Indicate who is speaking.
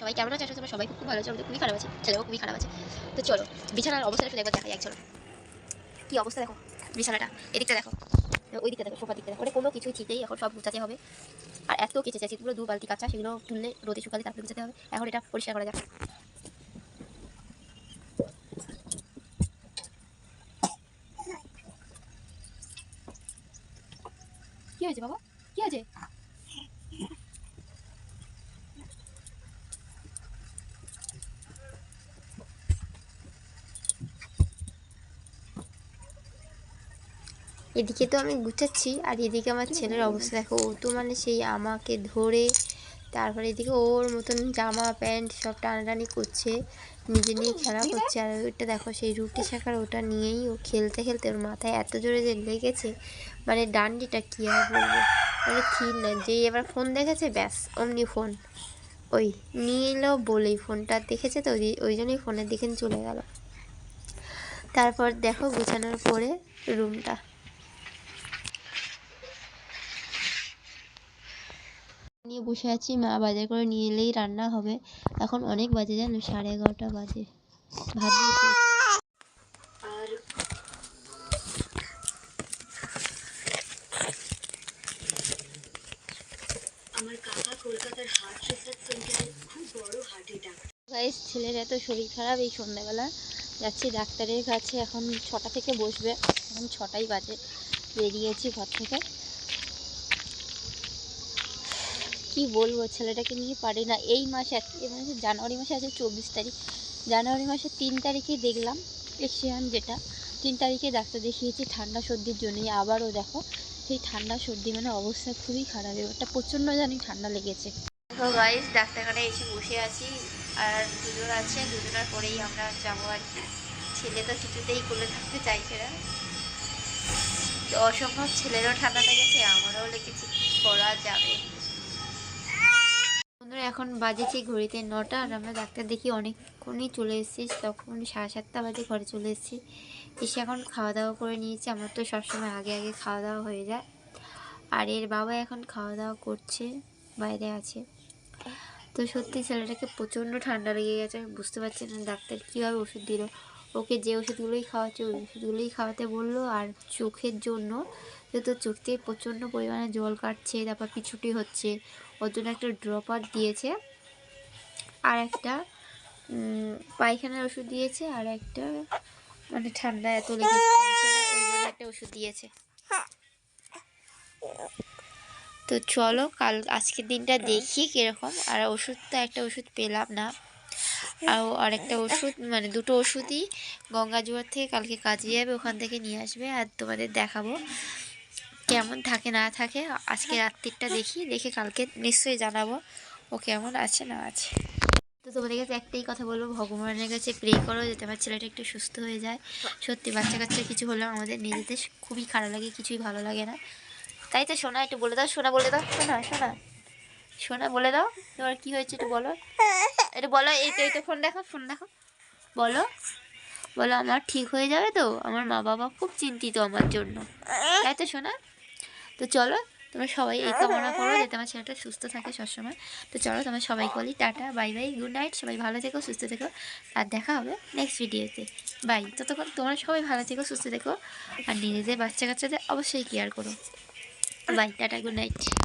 Speaker 1: সবাই কেমন আছে? আসলে সবাই খুব ভালো আছে, আমাদের খুবই খারাপ আছে, ছেলেও খুবই খারাপ আছে। তো চলো, বিছানার অবস্থাটা একটু একবার দেখাই চলো কি অবস্থা দেখো? বিছানাটা, এদিকটা দেখো। ওই দিকটা দেখো, সোফার দিকটা দেখো। কোনো কিছুই ঠিক এখন সব গুছাতে হবে। আর এত কেচেছে সেগুলো দু বালতি কাঁচা, সেগুলো তুললে রোদে শুকালে তারপরে গুছাতে হবে। এখন এটা পরিষ্কার করা যাক। কি হয়েছে বাবা? কি হয়েছে?
Speaker 2: এদিকে তো আমি গুছাচ্ছি আর এদিকে আমার ছেলের অবস্থা দেখো ও তো মানে সেই আমাকে ধরে তারপরে এদিকে ওর মতন জামা প্যান্ট সব টানাটানি করছে নিজে নিয়ে খেলা করছে আর ওইটা দেখো সেই রুটি শাখার ওটা নিয়েই ও খেলতে খেলতে ওর মাথায় এত জোরে যে লেগেছে মানে ডান্ডিটা কী আর বলব মানে ঠিক না যেই এবার ফোন দেখেছে ব্যাস অমনি ফোন ওই নিয়ে এলো বলেই ফোনটা দেখেছে তো ওই- ওই জন্যই ফোনের দিকে চলে গেল। তারপর দেখো গুছানোর পরে রুমটা নিয়ে বসে আছি মা বাজার করে নিয়ে এলেই রান্না হবে। এখন অনেক বাজে জানো সাড়ে এগারোটা বাজে। ভাত
Speaker 1: আর আমার কাকা কলকাতার হার্ট রিসার্চ সেন্টারে খুব বড় হার্ট অ্যাটাক
Speaker 2: গাইস ছেলের এত শরীর খারাপ এই সন্ধ্যাবেলা। যাচ্ছি ডাক্তারের কাছে এখন ছটা থেকে বসবে। এখন ছটাই বাজে। বেরিয়েছি ঘর থেকে। কি বলব? ছেলেটাকে নিয়ে পারি না। এই মাসে এই মাসে জানুয়ারি মাসে আছে চব্বিশ তারিখ। জানুয়ারি মাসের তিন তারিখে দেখলাম, এশিয়ান যেটা, তিন তারিখে ডাক্তার দেখিয়েছি ঠান্ডা সর্দির জন্যই আবারও দেখো, সেই ঠান্ডা সর্দি মানে অবস্থা খুবই খারাপ, এবারটা প্রচণ্ড জানি ঠান্ডা লেগেছে। তো গাইস ডাক্তারখানে এসে বসে আছি, আর দুজন আছে, দুজনের পরেই আমরা যাব আর কি। ছেলে তো কিছুতেই কোলে থাকতে চাইছে না। অসম্ভব, ছেলেরও ঠান্ডা লেগেছে আমারও লেগেছে করা যাবে? এখন বাজেছি ঘড়িতে নটা আর আমরা ডাক্তার দেখি অনেকক্ষণই চলে এসেছি, তখন সাড়ে সাতটা বাজে ঘরে চলে এসেছি। এসে এখন খাওয়া দাওয়া করে নিয়েছি, আমার তো সবসময় আগে আগে খাওয়া দাওয়া হয়ে যায়। আর এর বাবা এখন খাওয়া দাওয়া করছে, বাইরে আছে। তো সত্যি ছেলেটাকে প্রচণ্ড ঠান্ডা লেগে গেছে, আমি বুঝতে পারছি না ডাক্তার কীভাবে ওষুধ দিল। ওকে যে ওষুধগুলোই খাওয়াচ্ছে ওই ওষুধগুলোই খাওয়াতে বলল আর চোখের জন্য। যেহেতু চোখ থেকে প্রচণ্ড পরিমাণে জল কাটছে, তারপর পিছুটি হচ্ছে। ওর জন্য একটা ড্রপার দিয়েছে। আর একটা পায়খানার ওষুধ দিয়েছে আর একটা মানে ঠান্ডা এত জন্য একটা ওষুধ দিয়েছে। তো চলো, কাল আজকের দিনটা দেখি কীরকম। আর ওষুধ তো একটা ওষুধ পেলাম না। আর আরেকটা ওষুধ মানে দুটো ওষুধই গঙ্গা জোয়ার থেকে কালকে কাজে যাবে, ওখান থেকে নিয়ে আসবে আর তোমাদের দেখাবো কেমন থাকে, না থাকে। আজকে রাত্রিটা দেখি, দেখে কালকে নিশ্চয়ই জানাব ও কেমন আছে, না আছে। তো তোমাদের কাছে একটাই কথা বলব, ভগবানের কাছে প্রে করো যাতে আমার ছেলেটা একটু সুস্থ হয়ে যায়। সত্যি বাচ্চা কাচ্চা কিছু হলেও আমাদের নিজেদের খুবই খারাপ লাগে, কিছুই ভালো লাগে না। তাই তো সোনা, একটু বলে দাও, সোনা বলে দাও শোনা শোনা শোনা, বলে দাও। তোমার কি হয়েছে একটু বলো। এটা বলো, এই তো এই তো ফোন দেখো ফোন দেখো। বলো। বলো, আমার ঠিক হয়ে যাবে তো? আমার মা বাবা খুব চিন্তিত আমার জন্য। তাই তো, শোনা? তো চলো, তোমরা সবাই এই কামনা করো যাতে আমার ছেলেটা সুস্থ থাকে সবসময়। তো চলো, তোমরা সবাই বলি ta-ta, bye bye, good night, সবাই ভালো থেকো, সুস্থ থেকো। আর দেখা হবে নেক্সট ভিডিওতে বাই। ততক্ষণ তোমরা সবাই ভালো থেকো, সুস্থ থেকো। আর নিজেদের বাচ্চা কাচ্চাদের অবশ্যই কেয়ার করো। Bye, ta-ta, good night.